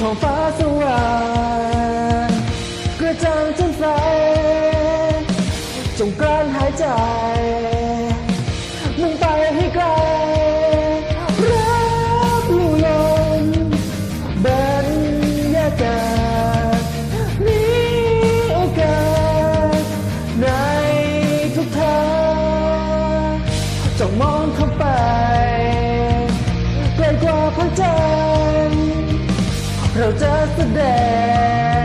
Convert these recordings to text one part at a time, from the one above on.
ท้องฟ้าสว่างกระจ่างแจ่ใสจงกลั้นหายใจมุ่งไปให้ไกลรับลู่ลมเบรรยากาศมีโอกาสในทุกทางจงมองเข้าไปไกลกว่าพระจัน protest today.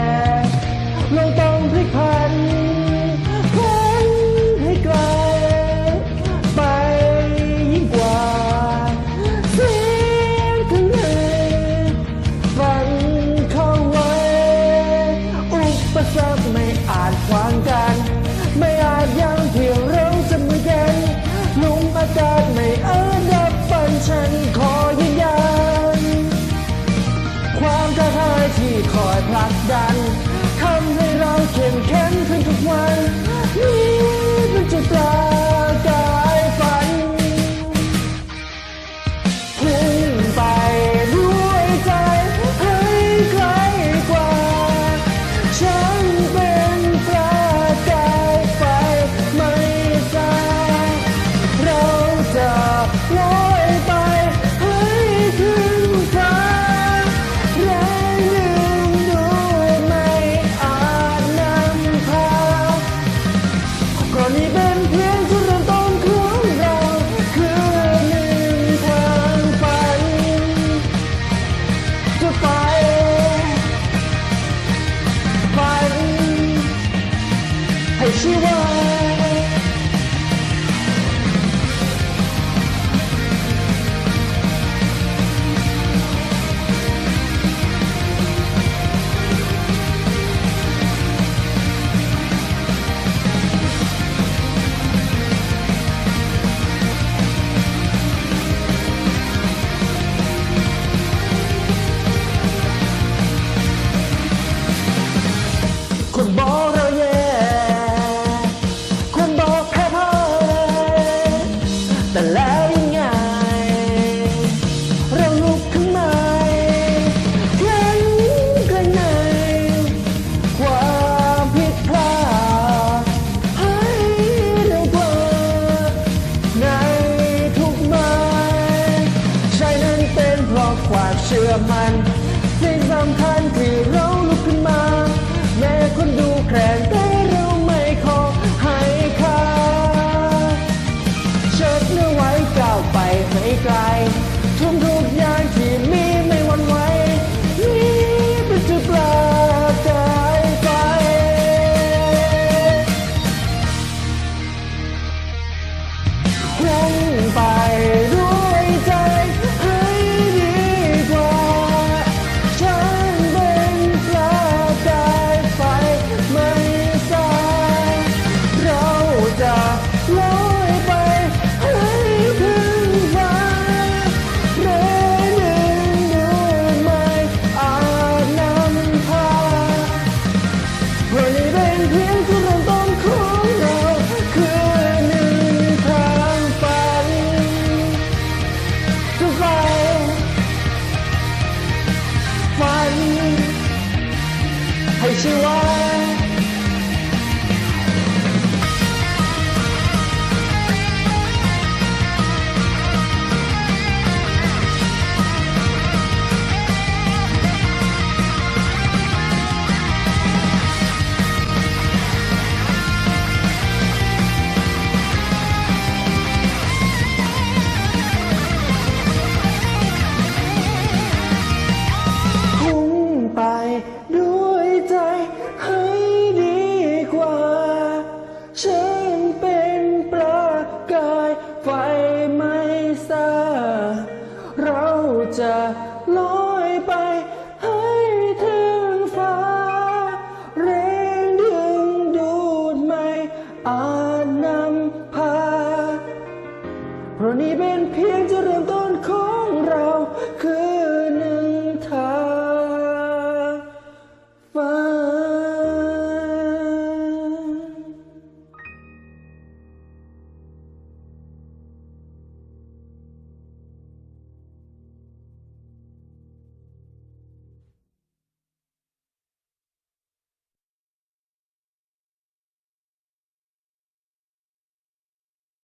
show. Come on. Good morning. อมันสิ่งสำคัญคือ ลอยไปให้ถึงฟ้า แรงดึงดูดไม่อาจนำพา เพราะนี่เป็นเพียงจุดเริ่มต้นของเราคือ